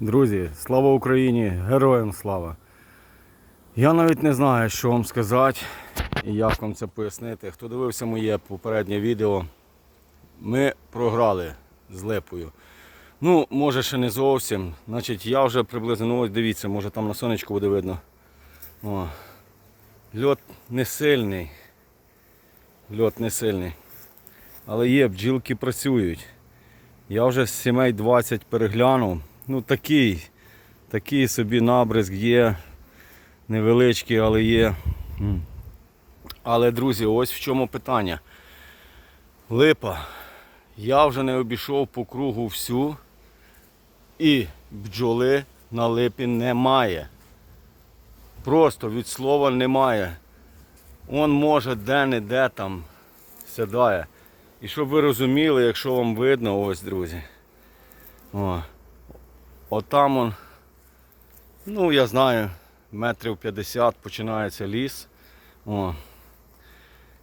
Друзі, слава Україні! Героям слава! Я навіть не знаю, що вам сказати і як вам це пояснити. Хто дивився моє попереднє відео, ми програли з липою. Ну, може ще не зовсім. Значить, я вже приблизно, ну ось дивіться, може там на сонечку буде видно. О. Льот не сильний. Льот не сильний. Але є, бджілки працюють. Я вже з сімей 20 переглянув. Ну такий, такий собі набризк є. Невеличкий, але є. Але, друзі, ось в чому питання. Липа. Я вже не обійшов по кругу всю. І бджоли на липі немає. Просто від слова немає. Он може де-не-де там сідає. І щоб ви розуміли, якщо вам видно, ось, друзі. О, отам он, ну я знаю, метрів 50 починається ліс. О.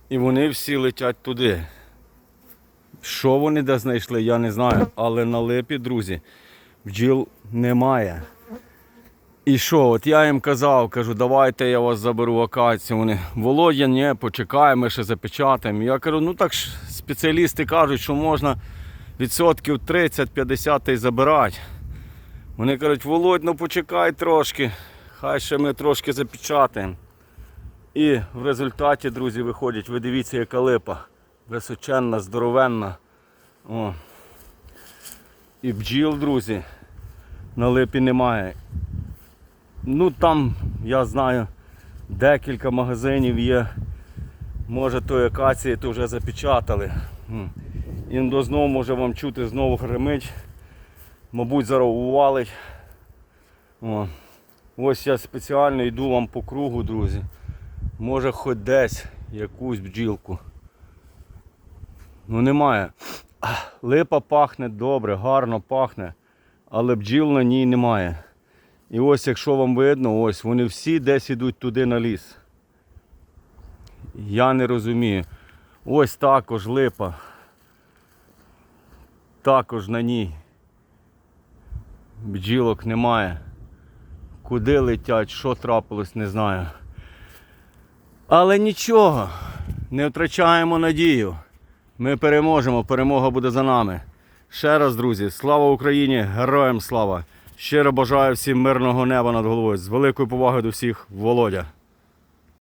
І вони всі летять туди. Що вони де знайшли, я не знаю. Але на липі, друзі, бджіл немає. І що, от я їм казав, кажу, давайте я вас заберу в акацію. Вони, Володя, ні, почекай, ще запечатаємо. Я кажу, ну так ж спеціалісти кажуть, що можна відсотків 30-50 забирати. Вони кажуть, Володь, ну почекай трошки, хай ще ми трошки запечатаємо. І в результаті, друзі, виходять, ви дивіться, яка липа. Височенна, здоровенна. О. І бджіл, друзі, на липі немає. Ну там, я знаю, декілька магазинів є. Може той акації то вже запечатали. М. І знову може вам чути знову гримить. Мабуть, зараз увалить. О. Ось я спеціально йду вам по кругу, друзі. Може хоч десь якусь бджілку. Ну немає. Липа пахне добре, гарно пахне, але бджіл на ній немає. І ось якщо вам видно, ось вони всі десь ідуть туди на ліс. Я не розумію. Ось також липа. Також на ній. Бджілок немає. Куди летять, що трапилось, не знаю. Але нічого, не втрачаємо надію. Ми переможемо, перемога буде за нами. Ще раз, друзі, слава Україні, героям слава! Щиро бажаю всім мирного неба над головою. З великою повагою до всіх, Володя.